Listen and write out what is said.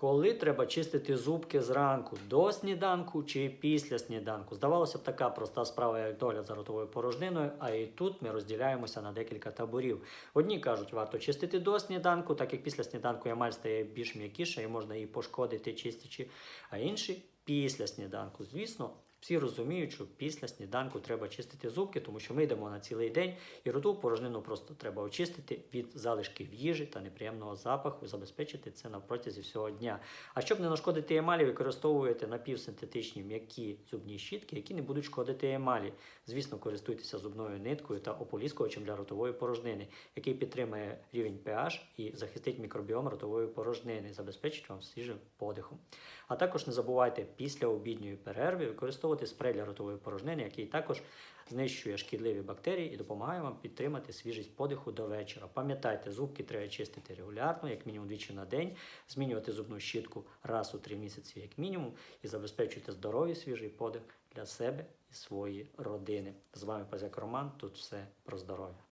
Коли треба чистити зубки зранку до сніданку чи після сніданку? Здавалося б, така проста справа, як догляд за ротовою порожниною, а і тут ми розділяємося на декілька таборів. Одні кажуть, варто чистити до сніданку, так як після сніданку ямаль стає більш м'якіша і можна її пошкодити чистячи, а інші після сніданку. Звісно, всі розуміють, що після сніданку треба чистити зубки, тому що ми йдемо на цілий день, і ротову порожнину просто треба очистити від залишків їжі та неприємного запаху, забезпечити це на протязі всього дня. А щоб не нашкодити емалі, використовуєте напівсинтетичні м'які зубні щітки, які не будуть шкодити емалі. Звісно, користуйтеся зубною ниткою та ополіскувачем для ротової порожнини, який підтримує рівень pH і захистить мікробіом ротової порожнини, забезпечить вам свіжим подихом. А також не забувайте після обідньої перерви використовувати спрей для ротової порожнини, який також знищує шкідливі бактерії і допомагає вам підтримати свіжість подиху до вечора. Пам'ятайте, зубки треба чистити регулярно, як мінімум двічі на день, змінювати зубну щітку раз у три місяці, як мінімум, і забезпечуйте здоровий свіжий подих для себе і своєї родини. З вами Пазяк Роман. Тут все про здоров'я.